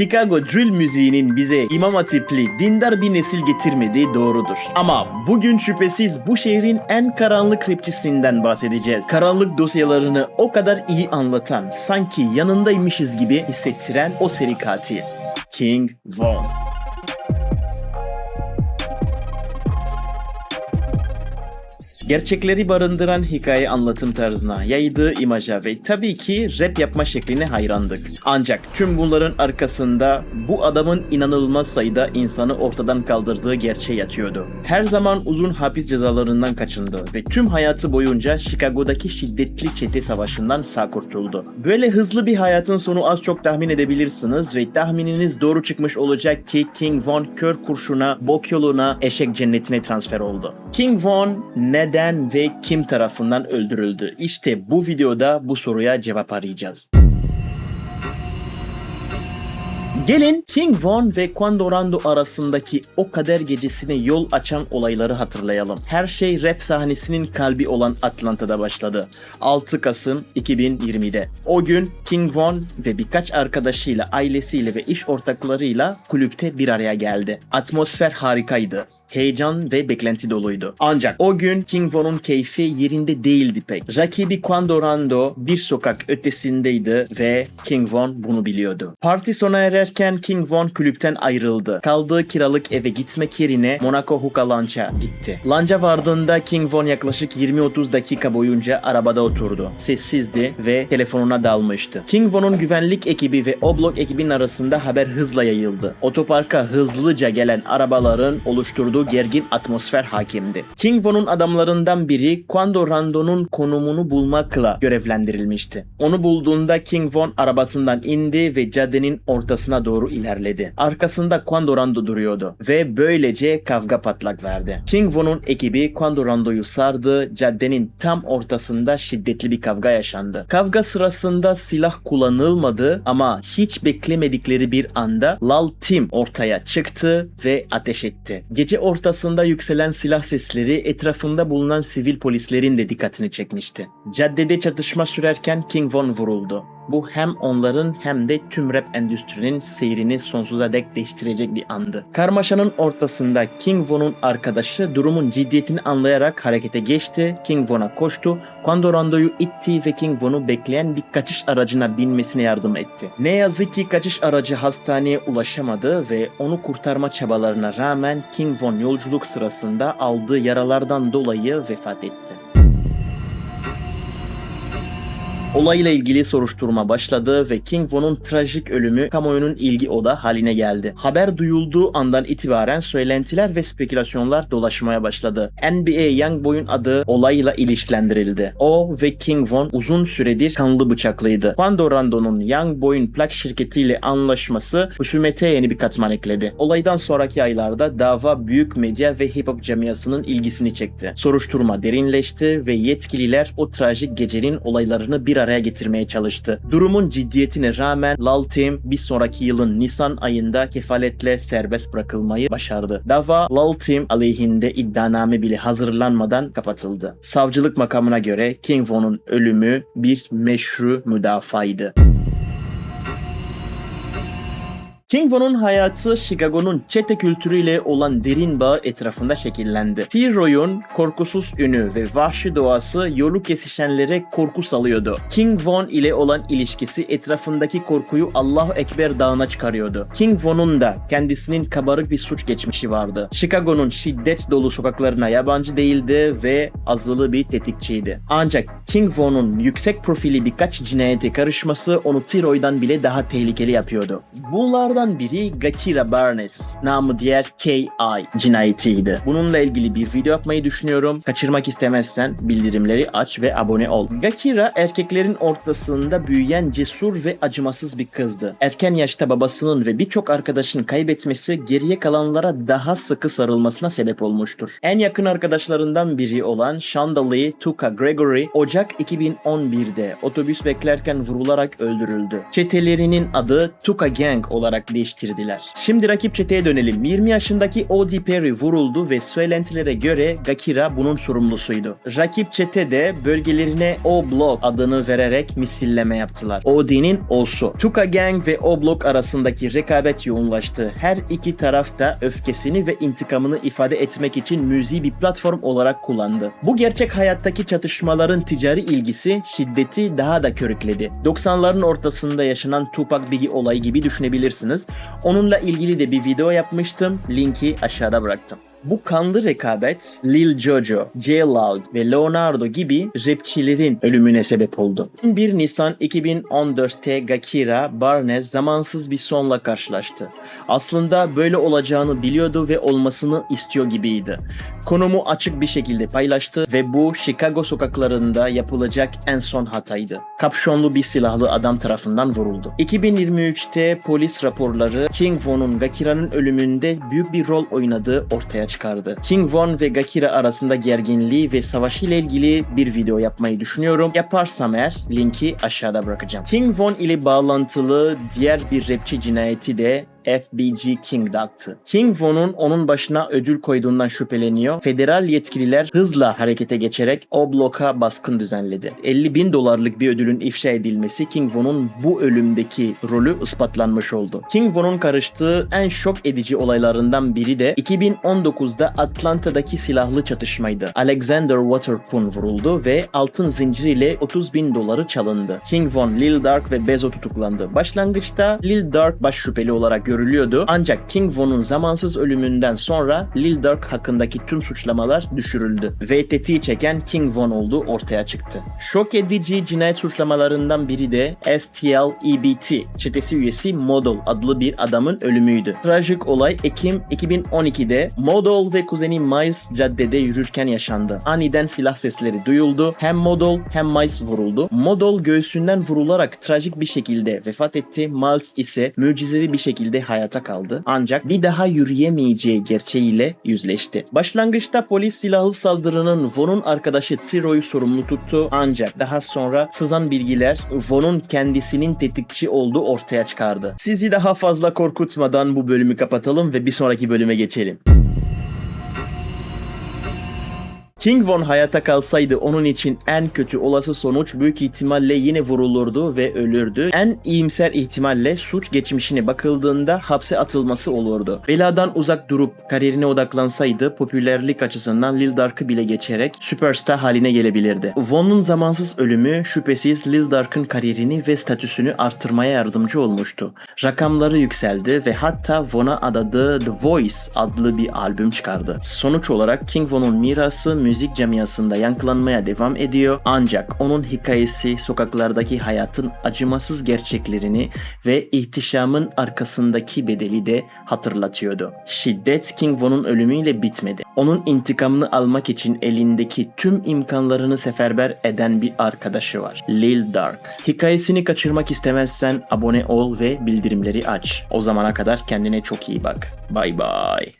Chicago drill müziğinin bize imam hatipli, dindar bir nesil getirmediği doğrudur. Ama bugün şüphesiz bu şehrin en karanlık rapçisinden bahsedeceğiz. Karanlık dosyalarını o kadar iyi anlatan, sanki yanındaymışız gibi hissettiren o seri katil. King Von. Gerçekleri barındıran hikaye anlatım tarzına, yaydığı imaja ve tabii ki rap yapma şekline hayrandık. Ancak tüm bunların arkasında bu adamın inanılmaz sayıda insanı ortadan kaldırdığı gerçeği yatıyordu. Her zaman uzun hapis cezalarından kaçındı ve tüm hayatı boyunca Chicago'daki şiddetli çete savaşından sağ kurtuldu. Böyle hızlı bir hayatın sonu az çok tahmin edebilirsiniz ve tahmininiz doğru çıkmış olacak ki King Von kör kurşuna, bok yoluna, eşek cennetine transfer oldu. King Von neden ve kim tarafından öldürüldü? İşte bu videoda bu soruya cevap arayacağız. Gelin King Von ve Quandorando arasındaki o kader gecesine yol açan olayları hatırlayalım. Her şey rap sahnesinin kalbi olan Atlanta'da başladı. 6 Kasım 2020'de. O gün King Von ve birkaç arkadaşıyla, ailesiyle ve iş ortaklarıyla kulüpte bir araya geldi. Atmosfer harikaydı heyecan ve beklenti doluydu. Ancak o gün King Von'un keyfi yerinde değildi pek. Rakibi Quandorando bir sokak ötesindeydi ve King Von bunu biliyordu. Parti sona ererken King Von kulüpten ayrıldı. Kaldığı kiralık eve gitmek yerine Monaco Hookah Lounge'a gitti. Lounge'a vardığında King Von yaklaşık 20-30 dakika boyunca arabada oturdu. Sessizdi ve telefonuna dalmıştı. King Von'un güvenlik ekibi ve Oblok ekibinin arasında haber hızla yayıldı. Otoparka hızlıca gelen arabaların oluşturduğu gergin atmosfer hakimdi. King Von'un adamlarından biri Quando Rando'nun konumunu bulmakla görevlendirilmişti. Onu bulduğunda King Von arabasından indi ve caddenin ortasına doğru ilerledi. Arkasında Quando Rando duruyordu ve böylece kavga patlak verdi. King Von'un ekibi Quando Rando'yu sardı, caddenin tam ortasında şiddetli bir kavga yaşandı. Kavga sırasında silah kullanılmadı ama hiç beklemedikleri bir anda Lal Tim ortaya çıktı ve ateş etti. Gece ortasında yükselen silah sesleri etrafında bulunan sivil polislerin de dikkatini çekmişti. Caddede çatışma sürerken King Von vuruldu. Bu hem onların hem de tüm rap endüstrinin seyrini sonsuza dek değiştirecek bir andı. Karmaşanın ortasında King Von'un arkadaşı durumun ciddiyetini anlayarak harekete geçti. King Von'a koştu. Quando Rando'yu itti ve King Von'u bekleyen bir kaçış aracına binmesine yardım etti. Ne yazık ki kaçış aracı hastaneye ulaşamadı ve onu kurtarma çabalarına rağmen King Von yolculuk sırasında aldığı yaralardan dolayı vefat etti. Olayla ilgili soruşturma başladı ve King Von'un trajik ölümü kamuoyunun ilgi oda haline geldi. Haber duyulduğu andan itibaren söylentiler ve spekülasyonlar dolaşmaya başladı. NBA Youngboy'un adı olayla ilişkilendirildi. O ve King Von uzun süredir kanlı bıçaklıydı. Quando Rando'nun Youngboy'un plak şirketiyle anlaşması husumete yeni bir katman ekledi. Olaydan sonraki aylarda dava büyük medya ve hip hop camiasının ilgisini çekti. Soruşturma derinleşti ve yetkililer o trajik gecenin olaylarını bir araya getirmeye çalıştı. Durumun ciddiyetine rağmen Lal Tim bir sonraki yılın Nisan ayında kefaletle serbest bırakılmayı başardı. Dava Lal Tim aleyhinde iddianame bile hazırlanmadan kapatıldı. Savcılık makamına göre King Von'un ölümü bir meşru müdafaydı. King Von'un hayatı Chicago'nun çete kültürüyle olan derin bağ etrafında şekillendi. T-Roy'un korkusuz ünü ve vahşi doğası yolu kesişenlere korku salıyordu. King Von ile olan ilişkisi etrafındaki korkuyu Allahu Ekber dağına çıkarıyordu. King Von'un da kendisinin kabarık bir suç geçmişi vardı. Chicago'nun şiddet dolu sokaklarına yabancı değildi ve azılı bir tetikçiydi. Ancak King Von'un yüksek profili birkaç cinayete karışması onu T-Roy'dan bile daha tehlikeli yapıyordu. Bunlardan biri Gakira Barnes, namı diğer K.I. cinayetiydi. Bununla ilgili bir video yapmayı düşünüyorum. Kaçırmak istemezsen bildirimleri aç ve abone ol. Gakira erkeklerin ortasında büyüyen cesur ve acımasız bir kızdı. Erken yaşta babasının ve birçok arkadaşını kaybetmesi geriye kalanlara daha sıkı sarılmasına sebep olmuştur. En yakın arkadaşlarından biri olan Chandali Tuka Gregory Ocak 2011'de otobüs beklerken vurularak öldürüldü. Çetelerinin adı Tuka Gang olarak değiştirdiler. Şimdi rakip çeteye dönelim. 20 yaşındaki O.D. Perry vuruldu ve söylentilere göre Gakira bunun sorumlusuydu. Rakip çete de bölgelerine O-Block adını vererek misilleme yaptılar. O.D.'nin O'su. Tuka Gang ve O-Block arasındaki rekabet yoğunlaştı. Her iki taraf da öfkesini ve intikamını ifade etmek için müziği bir platform olarak kullandı. Bu gerçek hayattaki çatışmaların ticari ilgisi şiddeti daha da körükledi. 90'ların ortasında yaşanan Tupac Biggie olayı gibi düşünebilirsiniz. Onunla ilgili de bir video yapmıştım. Linki aşağıda bıraktım. Bu kanlı rekabet Lil Jojo, J Loud ve Leonardo gibi rapçilerin ölümüne sebep oldu. 1 Nisan 2014'te Gakira, Barnes zamansız bir sonla karşılaştı. Aslında böyle olacağını biliyordu ve olmasını istiyor gibiydi. Konumu açık bir şekilde paylaştı ve bu Chicago sokaklarında yapılacak en son hataydı. Kapşonlu bir silahlı adam tarafından vuruldu. 2023'te polis raporları King Von'un Gakira'nın ölümünde büyük bir rol oynadığı ortaya çıkardı. King Von ve Gakira arasında gerginliği ve savaşı ile ilgili bir video yapmayı düşünüyorum. Yaparsam eğer linki aşağıda bırakacağım. King Von ile bağlantılı diğer bir rapçi cinayeti de FBG King Dog'tı. King Von'un onun başına ödül koyduğundan şüpheleniyor. Federal yetkililer hızla harekete geçerek o bloka baskın düzenledi. 50 bin dolarlık bir ödülün ifşa edilmesi King Von'un bu ölümdeki rolü ispatlanmış oldu. King Von'un karıştığı en şok edici olaylarından biri de 2019'da Atlanta'daki silahlı çatışmaydı. Alexander Waterpoon vuruldu ve altın zinciriyle 30 bin doları çalındı. King Von, Lil Dark ve Bezo tutuklandı. Başlangıçta Lil Dark baş şüpheli olarak görülüyordu. Ancak King Von'un zamansız ölümünden sonra Lil Durk hakkındaki tüm suçlamalar düşürüldü ve tetiği çeken King Von olduğu ortaya çıktı. Şok edici cinayet suçlamalarından biri de STL EBT çetesi üyesi Model adlı bir adamın ölümüydü. Trajik olay Ekim 2012'de Model ve kuzeni Miles caddede yürürken yaşandı. Aniden silah sesleri duyuldu. Hem Model hem Miles vuruldu. Model göğsünden vurularak trajik bir şekilde vefat etti. Miles ise mucizevi bir şekilde hayata kaldı. Ancak bir daha yürüyemeyeceği gerçeğiyle yüzleşti. Başlangıçta polis silahlı saldırının Von'un arkadaşı Tiro'yu sorumlu tuttu. Ancak daha sonra sızan bilgiler Von'un kendisinin tetikçi olduğu ortaya çıkardı. Sizi daha fazla korkutmadan bu bölümü kapatalım ve bir sonraki bölüme geçelim. King Von hayata kalsaydı onun için en kötü olası sonuç büyük ihtimalle yine vurulurdu ve ölürdü. En iyimser ihtimalle suç geçmişine bakıldığında hapse atılması olurdu. Beladan uzak durup kariyerine odaklansaydı popülerlik açısından Lil Durk'ı bile geçerek süperstar haline gelebilirdi. Von'un zamansız ölümü şüphesiz Lil Durk'ın kariyerini ve statüsünü arttırmaya yardımcı olmuştu. Rakamları yükseldi ve hatta Von'a adadığı The Voice adlı bir albüm çıkardı. Sonuç olarak King Von'un mirası müzik camiasında yankılanmaya devam ediyor ancak onun hikayesi sokaklardaki hayatın acımasız gerçeklerini ve ihtişamın arkasındaki bedeli de hatırlatıyordu. Şiddet King Von'un ölümüyle bitmedi. Onun intikamını almak için elindeki tüm imkanlarını seferber eden bir arkadaşı var. Lil Dark. Hikayesini kaçırmak istemezsen abone ol ve bildirimleri aç. O zamana kadar kendine çok iyi bak. Bye bye.